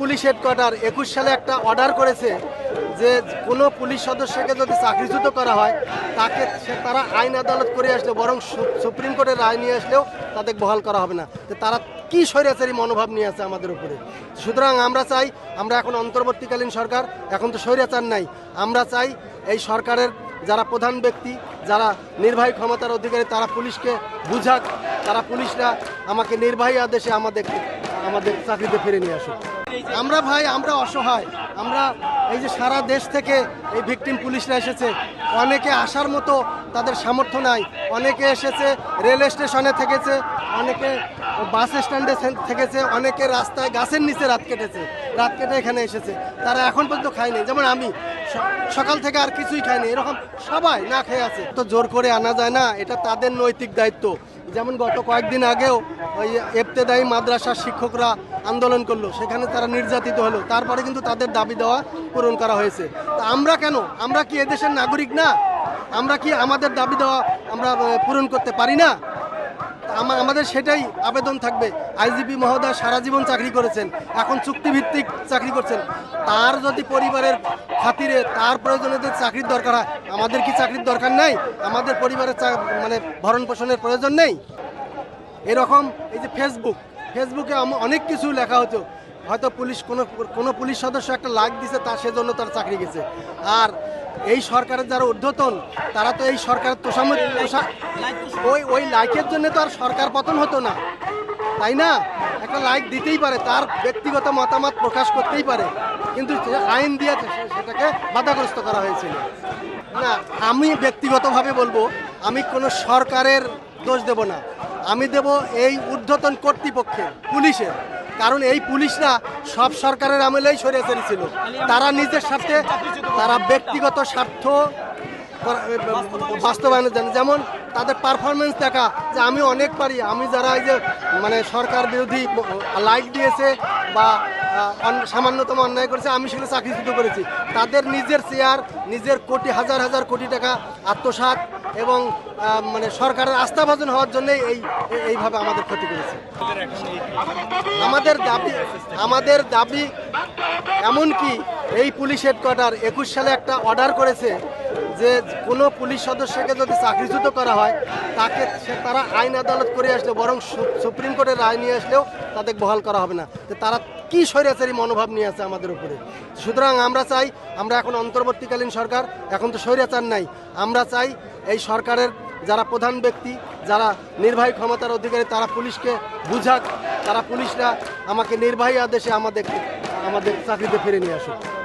Police headquarter একুশ সালে একটা অর্ডার করেছে যে কোনো পুলিশ সদস্যকে যদি চাকরিচ্যুত করা হয়, তাকে তারা আইন আদালত করে আসলে বরং সুপ্রিম কোর্টের রায় নিয়ে আসলেও তাদের বহাল করা হবে না। তো তারা কী স্বৈরাচারী মনোভাব নিয়ে আছে আমাদের উপরে? সুতরাং আমরা চাই, আমরা এখন অন্তর্বর্তীকালীন সরকার, এখন তো স্বৈরাচার নাই। আমরা চাই এই সরকারের যারা প্রধান ব্যক্তি, যারা নির্বাহী ক্ষমতার অধিকারী, তারা পুলিশকে বুঝাক, তারা পুলিশরা আমাকে নির্বাহী আদেশে আমাদের আমাদের চাকরিতে ফিরে নিয়ে আসুক। আমরা ভাই, আমরা অসহায়। আমরা এই যে সারা দেশ থেকে এই ভিকটিম পুলিশরা এসেছে, অনেকে আসার মতো তাদের সামর্থ্য নাই। অনেকে এসেছে রেল স্টেশনে থেকেছে, অনেকে বাস স্ট্যান্ডে থেকেছে, অনেকে রাস্তায় গাছের নিচে রাত কেটেছে, রাত কেটে এখানে এসেছে। তারা এখন পর্যন্ত খায়নি। যেমন আমি সকাল থেকে আর কিছুই খায়নি এরকম সবাই না খেয়ে আছে। তো জোর করে আনা যায় না, এটা তাদের নৈতিক দায়িত্ব। যেমন গত কয়েকদিন আগেও ওই এফতেদায়ী মাদ্রাসার শিক্ষকরা আন্দোলন করল, সেখানে তারা নির্যাতিত হলো। তারপরে কিন্তু তাদের দাবি দেওয়া পূরণ করা হয়েছে। তা আমরা কেন? আমরা কি এদেশের নাগরিক না? আমরা কি আমাদের দাবি দেওয়া আমরা পূরণ করতে পারি না? আমাদের সেটাই আবেদন থাকবে। আইজিপি মহোদয় সারা জীবন চাকরি করেছেন, এখন চুক্তিভিত্তিক চাকরি করছেন। তার যদি পরিবারের খাতিরে তার প্রয়োজনে যদি চাকরির দরকার হয়, আমাদের কি চাকরির দরকার নেই? আমাদের পরিবারের মানে ভরণ পোষণের প্রয়োজন নেই? এরকম এই যে ফেসবুক ফেসবুকে অনেক কিছু লেখা হতো। হয়তো পুলিশ কোনো কোনো পুলিশ সদস্য একটা লাইক দিছে তার সেজন্য তার চাকরি গেছে। আর এই সরকারের যারা ঊর্ধ্বতন, তারা তো এই সরকারের তোষামত ওই ওই লাইকের জন্য তো আর সরকার পতন হতো না। তাই না? একটা লাইক দিতেই পারে, তার ব্যক্তিগত মতামত প্রকাশ করতেই পারে। কিন্তু আইন দিয়েছে সে- সেটাকে বাধাগ্রস্ত করা হয়েছিল। না, আমি ব্যক্তিগতভাবে বলব, আমি কোনো সরকারের দোষ দেব না। আমি দেব এই ঊর্ধ্বতন কর্তৃপক্ষের, পুলিশের। কারণ এই পুলিশরা সব সরকারের আমলেই সরিয়ে ছিল তারা নিজের স্বার্থে, তারা ব্যক্তিগত স্বার্থ বাস্তবায়নের জন্য যেমন তাদের পারফরমেন্স দেখা, যে আমি অনেক পারি। আমি যারা এই যে মানে সরকার বিরোধী লাইক দিয়েছে বা সামান্যতম অন্যায় করেছে, আমি সেগুলো চাকরিচ্যুত করেছি। তাদের নিজের চেয়ার নিজের কোটি, হাজার হাজার কোটি টাকা আত্মসাৎ এবং মানে সরকারের আস্থাভাজন হওয়ার জন্যই এই, এই- এইভাবে আমাদের ক্ষতি করেছে। আমাদের দাবি আমাদের দাবি এমনকি এই পুলিশ হেডকোয়ার্টার একুশ সালে একটা অর্ডার করেছে যে কোনো পুলিশ সদস্যকে যদি চাকরিচ্যুত করা হয়, তাকে সে তারা আইন আদালত করে আসলে, বরং সুপ্রিম কোর্টের রায় নিয়ে আসলেও তাদের বহাল করা হবে না। তারা কি স্বৈরাচারী মনোভাব নিয়ে আছে আমাদের উপরে? সুতরাং আমরা চাই, আমরা এখন অন্তর্বর্তীকালীন সরকার, এখন তো স্বৈরাচার নাই। আমরা চাই এই সরকারের যারা প্রধান ব্যক্তি, যারা নির্বাহী ক্ষমতার অধিকারী, তারা পুলিশকে বুঝাক, তারা পুলিশরা আমাকে নির্বাহী আদেশে আমাদের আমাদের চাকরিতে ফিরে নিয়ে আসুক।